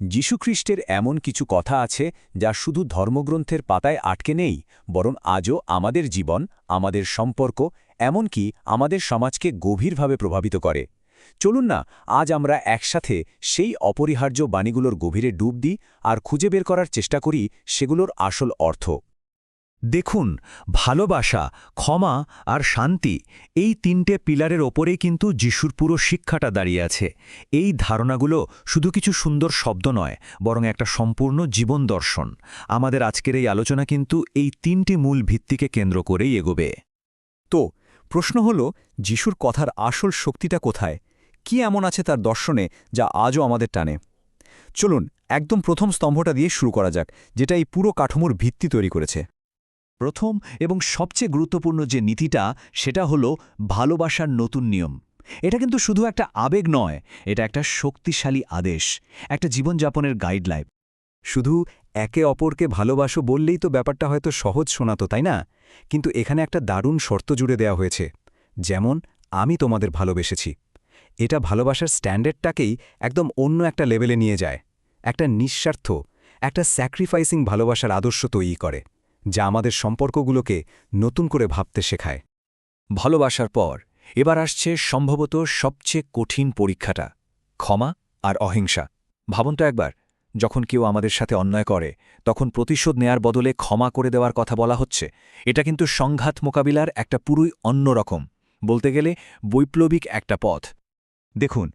যীশুখ্রিস্টের এমন কিছু কথা আছে যা শুধু ধর্মগ্রন্থের পাতায় আটকে নেই, বরং আজও আমাদের জীবন, আমাদের সম্পর্ক, এমনকি আমাদের সমাজকে গভীরভাবে প্রভাবিত করে। চলুন না, আজ আমরা একসাথে সেই অপরিহার্য বাণীগুলোর গভীরে ডুব দিই আর খুঁজে বের করার চেষ্টা করি সেগুলোর আসল অর্থ। দেখুন, ভালোবাসা, ক্ষমা আর শান্তি এই তিনটে পিলারের ওপরেই কিন্তু যিশুর পুরো শিক্ষাটা দাঁড়িয়ে আছে। এই ধারণাগুলো শুধু কিছু সুন্দর শব্দ নয়, বরং একটা সম্পূর্ণ জীবন দর্শন। আমাদের আজকের এই আলোচনা কিন্তু এই তিনটি মূল ভিত্তিকে কেন্দ্র করেই এগোবে। তো, প্রশ্ন হল, যিশুর কথার আসল শক্তিটা কোথায়? কি এমন আছে তার দর্শনে যা আজও আমাদের টানে? চলুন, একদম প্রথম স্তম্ভটা দিয়ে শুরু করা যাক, যেটা এই পুরো কাঠামোর ভিত্তি তৈরি করেছে। প্রথম এবং সবচেয়ে গুরুত্বপূর্ণ যে নীতিটা, সেটা হলো ভালোবাসার নতুন নিয়ম। এটা কিন্তু শুধু একটা আবেগ নয়, এটা একটা শক্তিশালী আদেশ, একটা জীবনযাপনের গাইডলাইন শুধু একে অপরকে ভালোবাসো বললেই তো ব্যাপারটা হয়তো সহজ শোনাতো, তাই না? কিন্তু এখানে একটা দারুণ শর্ত জুড়ে দেওয়া হয়েছে, যেমন, আমি তোমাদের ভালোবেসেছি। এটা ভালোবাসার স্ট্যান্ডার্ডটাকেই একদম অন্য একটা লেভেলে নিয়ে যায়। একটা নিঃস্বার্থ, একটা স্যাক্রিফাইসিং ভালোবাসার আদর্শ তৈরি করে। যা আমাদের সম্পর্কগুলোকে নতুন করে ভাবতে শেখায়। ভালোবাসার পর, এবার আসছে সম্ভবত সবচেয়ে কঠিন পরীক্ষাটা, ক্ষমা আর অহিংসা। ভাবুন তো একবার, যখন কেউ আমাদের সাথে অন্যায় করে, তখন প্রতিশোধ নেয়ার বদলে ক্ষমা করে দেওয়ার কথা বলা হচ্ছে। এটা কিন্তু সংঘাত মোকাবিলার একটা পুরোই অন্যরকম বলতে গেলে বৈপ্লবিক একটা পথ। দেখুন,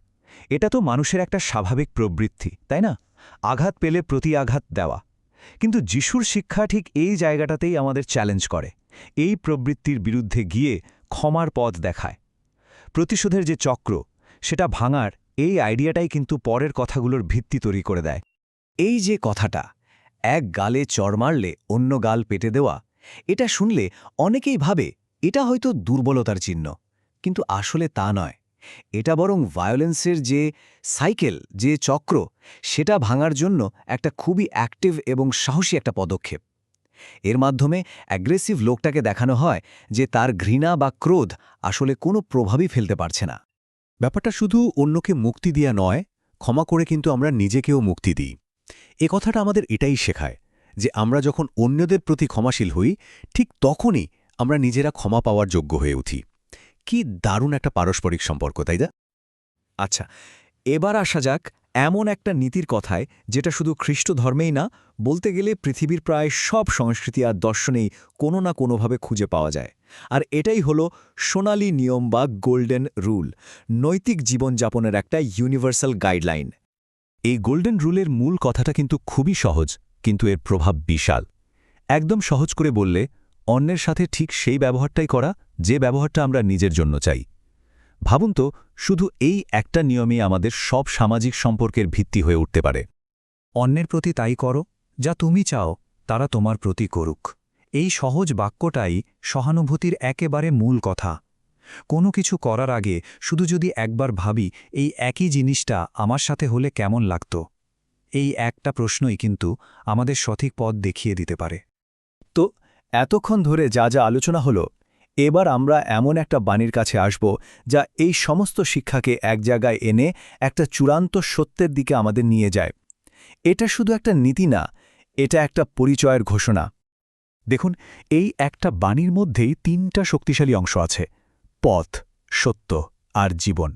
এটা তো মানুষের একটা স্বাভাবিক প্রবৃত্তি, তাই না? আঘাত পেলে প্রতি আঘাত দেওয়া। কিন্তু যিশুর শিক্ষা ঠিক এই জায়গাটাতেই আমাদের চ্যালেঞ্জ করে। এই প্রবৃত্তির বিরুদ্ধে গিয়ে ক্ষমার পথ দেখায়। প্রতিশোধের যে চক্র, সেটা ভাঙার এই আইডিয়াটাই কিন্তু পরের কথাগুলোর ভিত্তি তৈরি করে দেয়। এই যে কথাটা, এক গালে চর মারলে অন্য গাল পেটে দেওয়া, এটা শুনলে অনেকেই ভাবে এটা হয়তো দুর্বলতার চিহ্ন, কিন্তু আসলে তা নয়। এটা বরং ভায়োলেন্সের যে সাইকেল যে চক্র, সেটা ভাঙার জন্য একটা খুবই অ্যাক্টিভ এবং সাহসী একটা পদক্ষেপ। এর মাধ্যমে অ্যাগ্রেসিভ লোকটাকে দেখানো হয় যে তার ঘৃণা বা ক্রোধ আসলে কোনো প্রভাবই ফেলতে পারছে না। ব্যাপারটা শুধু অন্যকে মুক্তি দেওয়া নয়, ক্ষমা করে কিন্তু আমরা নিজেকেও মুক্তি দিই। এ কথাটা আমাদের এটাই শেখায় যে আমরা যখন অন্যদের প্রতি ক্ষমাশীল হই, ঠিক তখনই আমরা নিজেরা ক্ষমা পাওয়ার যোগ্য হয়ে উঠি। কি দারুণ একটা পারস্পরিক সম্পর্ক, তাই না? আচ্ছা এবার আসা যাক এমন একটা নীতির কথায় যেটা শুধু খ্রিস্ট ধর্মেই না, বলতে গেলে পৃথিবীর প্রায় সব সংস্কৃতি আর দর্শনেই কোনো না কোনোভাবে খুঁজে পাওয়া যায়। আর এটাই হলো সোনালি নিয়ম বা গোল্ডেন রুল, নৈতিক জীবনযাপনের একটা ইউনিভার্সাল গাইডলাইন। এই গোল্ডেন রুলের মূল কথাটা কিন্তু খুবই সহজ, কিন্তু এর প্রভাব বিশাল। একদম সহজ করে বললে, অন্যের সাথে ঠিক সেই ব্যবহারটাই করা যে ব্যবহারটা আমরা নিজের জন্য চাই। ভাবুন তো, শুধু এই একটা নিয়মই আমাদের সব সামাজিক সম্পর্কের ভিত্তি হয়ে উঠতে পারে। অন্যের প্রতি তাই করো, যা তুমি চাও, তারা তোমার প্রতি করুক। এই সহজ বাক্যটাই সহানুভূতির একেবারে মূল কথা। কোনো কিছু করার আগে শুধু যদি একবার ভাবি, এই একই জিনিসটা আমার সাথে হলে কেমন লাগত? এই একটা প্রশ্নই কিন্তু আমাদের সঠিক পথ দেখিয়ে দিতে পারে। তো, এতক্ষণ ধরে যা যা আলোচনা হলো এবার আমরা এমন একটা বাণীর কাছে আসব যা এই সমস্ত শিক্ষাকে এক জায়গায় এনে একটা চূড়ান্ত সত্যের দিকে আমাদের নিয়ে যায়। এটা শুধু একটা নীতি না, এটা একটা পরিচয়ের ঘোষণা। দেখুন, এই একটা বাণীর মধ্যেই তিনটা শক্তিশালী অংশ আছে, পথ, সত্য আর জীবন।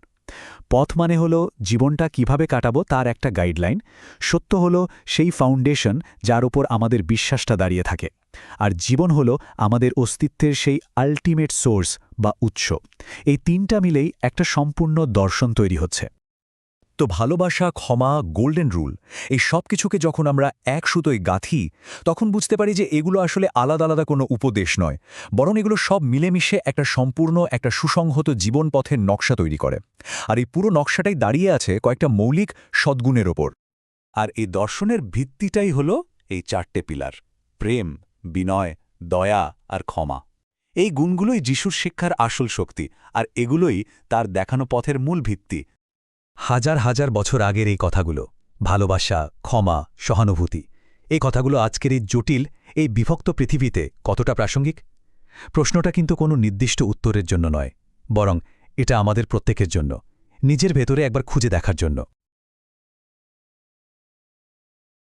পথ মানে হলো জীবনটা কীভাবে কাটাবো তার একটা গাইডলাইন। সত্য হলো সেই ফাউন্ডেশন যার উপর আমাদের বিশ্বাসটা দাঁড়িয়ে থাকে। আর জীবন হল আমাদের অস্তিত্বের সেই আল্টিমেট সোর্স বা উৎস। এই তিনটা মিলেই একটা সম্পূর্ণ দর্শন তৈরি হচ্ছে। তো ভালোবাসা, ক্ষমা গোল্ডেন রুল এই সব কিছুকে যখন আমরা এক সুতোয় গাঁথি, তখন বুঝতে পারি যে এগুলো আসলে আলাদা আলাদা কোনো উপদেশ নয়, বরং এগুলো সব মিলেমিশে একটা সম্পূর্ণ, একটা সুসংহত জীবন পথের নকশা তৈরি করে। আর এই পুরো নকশাটাই দাঁড়িয়ে আছে কয়েকটা মৌলিক সদ্গুণের ওপর। আর এই দর্শনের ভিত্তিটাই হল এই চারটে পিলার, প্রেম বিনয়, দয়া আর ক্ষমা। এই গুণগুলোই যিশুর শিক্ষার আসল শক্তি আর এগুলোই তার দেখানো পথের মূল ভিত্তি। হাজার হাজার বছর আগের এই কথাগুলো, ভালোবাসা, ক্ষমা, সহানুভূতি, এই কথাগুলো আজকের এই জটিল, এই বিভক্ত পৃথিবীতে কতটা প্রাসঙ্গিক? প্রশ্নটা কিন্তু কোনো নির্দিষ্ট উত্তরের জন্য নয়, বরং এটা আমাদের প্রত্যেকের জন্য, নিজের ভেতরে একবার খুঁজে দেখার জন্য।